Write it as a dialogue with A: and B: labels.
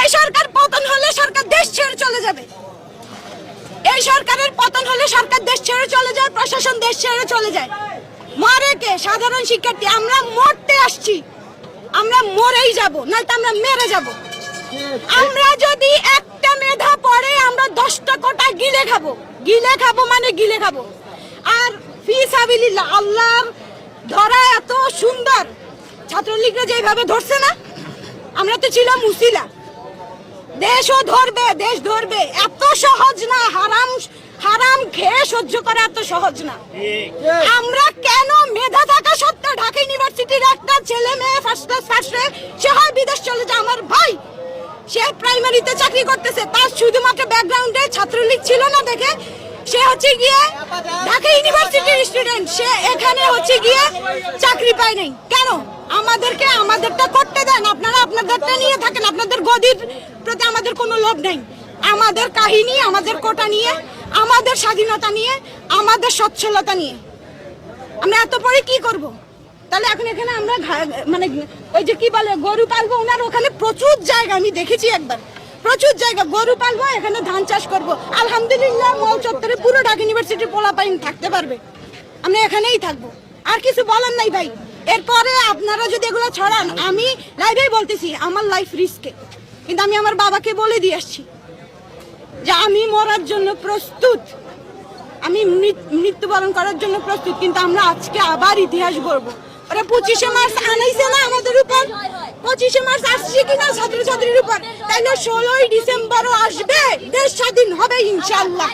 A: এই সরকার পতন হলে সরকার দেশ ছেড়ে চলে যাবে। এই সরকারের পতন হলে সরকার দেশ ছেড়ে চলে যায়, প্রশাসন দেশ ছেড়ে চলে যায়। মরে কে? সাধারণ শিক্ষার্থী, আমরা মরতে আসছি। আমরা মরেই যাব নয়তো আমরা মেরে যাব। আমরা যদি একটা মেধা পড়ে, আমরা দশটা কোটা গিলে খাব। গিলে খাব মানে গিলে খাব। আর ফি সাবিলিল্লাহ আল্লাহর ধরা এত সুন্দর। ছাত্রলীগরা যেভাবে ধরছে না আমরা তো ছিলাম মুসিলা দেশও ধরবে দেশ ধরবে। এত সহজ না হারাম হারাম খেয়ে সহ্য করা এত সহজ না। আমরা কেন মেধা থাকা সত্ত্বেও ঢাকা ইউনিভার্সিটির একটা ছেলে মেয়ে ফার্স্ট ক্লাস ফার্স্ট সে হয় বিদেশ চলে যায়। আমার ভাই সে প্রাইমারিতে চাকরি করতেছে। তার শুধুমাত্র ব্যাকগ্রাউন্ডে ছাত্রলীগ ছিল না দেখে সে হচ্ছে গিয়ে ঢাকা ইউনিভার্সিটির স্টুডেন্ট সে এখানে হচ্ছে গিয়ে চাকরি পায় নাই। কেন? আমাদেরকে আমাদেরটা করতে দেন। আপনারা আপনাদেরটা নিয়ে থাকেন। আপনাদের গদির প্রতি আমাদের কোনো লোভ নাই। আমাদের কাহিনী, আমাদের কোটা নিয়ে, আমাদের স্বাধীনতা নিয়ে, আমাদের সচ্ছলতা নিয়ে। আমরা এত পরে কি করব? তাহলে এখন এখানে আমরা মানে ওই যে কি বলে, গরু পালবো ওনার ওখানে প্রচুর জায়গা, আমি দেখেছি একবার। প্রচুর জায়গা, গরু পালবো, এখানে ধান চাষ করব। আলহামদুলিল্লাহ মল চত্বরে পুরো ঢাকা ইউনিভার্সিটির পোলাপাইন থাকতে পারবে। আমরা এখানেই থাকব। আর কিছু বলার নাই ভাই। এরপরে আপনারা যদি এগুলো ছড়ান, আমি লাইভেই বলতেছি, আমার লাইফ রিস্কে কিন্তু আমি আমার বাবাকে বলে দিয়ে আসছি যে আমি মরার জন্য প্রস্তুত। আমি মৃত- মৃত্যুবরণ করার জন্য প্রস্তুত, কিন্তু আমরা আজকে আবার ইতিহাস গড়বো। ওরা পঁচিশে মার্চ আনাইছে না আমাদের উপর? পঁচিশে মার্চ আসছে কিনা ছাত্রছাত্রীর উপর? তাইলে ষোলোই ডিসেম্বরও আসবে, দেশ স্বাধীন হবে ইনশাল্লাহ